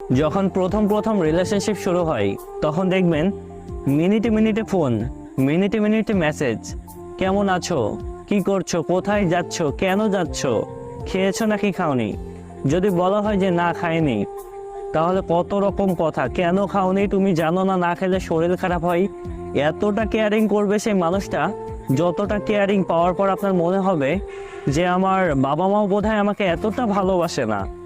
যখন প্রথম প্রথম রিলেশনশিপ শুরু হয়, তখন দেখবেন মিনিটে মিনিটে ফোন মিনিটে মিনিটে মেসেজ কেমন আছো? কি করছ? কোথায় যাচ্ছ? কেন যাচ্ছ? খেয়েছো নাকি খাওনি? যদি বলা হয় যে, না, খাইনি। তাহলে কত রকম কথা। কেন খাওনি? তুমি জানো না না খেলে শরীর খারাপ হয়। এতটা কেয়ারিং করবে সেই মানুষটা, যতটা কেয়ারিং পাওয়ার পর আপনার মনে হবে যে, আমার বাবা মাও বোধহয় আমাকে এতটা ভালোবাসে না।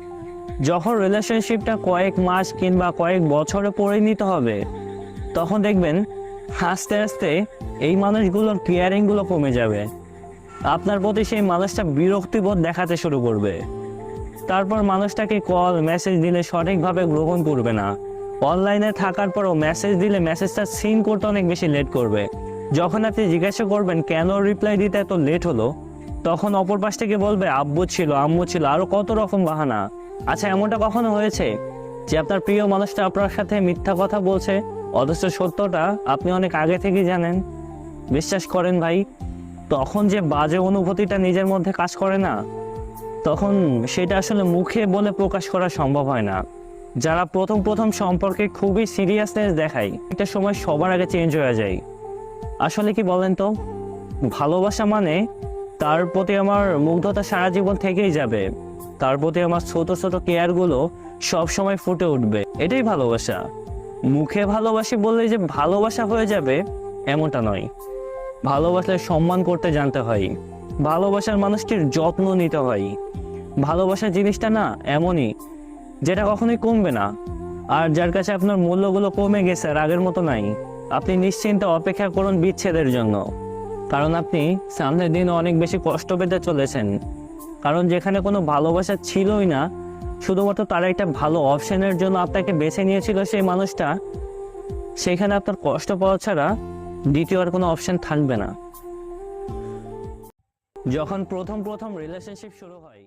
যখন রিলেশনশিপটা কয়েক মাস কিংবা কয়েক বছরে পরিণত হবে, তখন দেখবেন আস্তে আস্তে এই মানুষগুলোর কেয়ারিংগুলো কমে যাবে। আপনার প্রতি সেই মানুষটা বিরক্তিবোধ দেখাতে শুরু করবে। তারপর মানুষটাকে কল মেসেজ দিলে সঠিকভাবে গ্রহণ করবে না। অনলাইনে থাকার পরও মেসেজ দিলে মেসেজটা সিন করতে অনেক বেশি লেট করবে। যখন আপনি জিজ্ঞাসা করবেন, কেন রিপ্লাই দিতে এত লেট হলো? তখন অপর পাশ থেকে বলবে, আব্বু ছিল, আম্মু ছিল, আরও কত রকম বাহানা। আচ্ছা এমনটা কখনো হয়েছে যে আপনার প্রিয় মানুষটা আপনার সাথে মিথ্যা কথা বলছে? অথচ সত্যটা আপনি অনেক আগে থেকেই জানেন। বিশ্বাস করেন ভাই, তখন যে বাজে অনুভূতিটা নিজের মধ্যে কাজ করে না, তখন সেটা আসলে মুখে বলে প্রকাশ করা সম্ভব হয় না। যারা প্রথম প্রথম সম্পর্কে খুবই সিরিয়াসনেস দেখায়, একটা সময় সবার আগে চেঞ্জ হয়ে যায়। আসলে কি বলেন তো? ভালোবাসা মানে তার প্রতি আমার মুগ্ধতা সারা জীবন থেকেই যাবে। তার প্রতি আমার ছোট ছোট কেয়ারগুলো সব সময় ফুটে উঠবে। এটাই ভালোবাসা। মুখে ভালোবাসি বললে যে ভালোবাসা হয়ে যাবে, এমনটা নয়। ভালোবাসলে সম্মান করতে জানতে হয়। ভালোবাসার মানুষটির যত্ন নিতে হয়। ভালোবাসা জিনিসটা না এমনই, যেটা কখনোই কমবে না। আর যার কাছে আপনার মূল্যগুলো কমে গেছে আর আগের মতো নাই, আপনি নিশ্চিন্তে অপেক্ষা করুন বিচ্ছেদের জন্য। কারণ আপনি সামনের দিন অনেক বেশি কষ্ট পেতে চলেছেন। কারণ যেখানে কোনো ভালোবাসা ছিলই না, শুধুমাত্র তারা একটা ভালো অপশনের জন্য আপনাকে বেছে নিয়েছিল সেই মানুষটা, সেখানে আপনার কষ্ট পাওয়া ছাড়া দ্বিতীয় আর কোনো অপশন থাকবে না। যখন প্রথম প্রথম রিলেশনশিপ শুরু হয়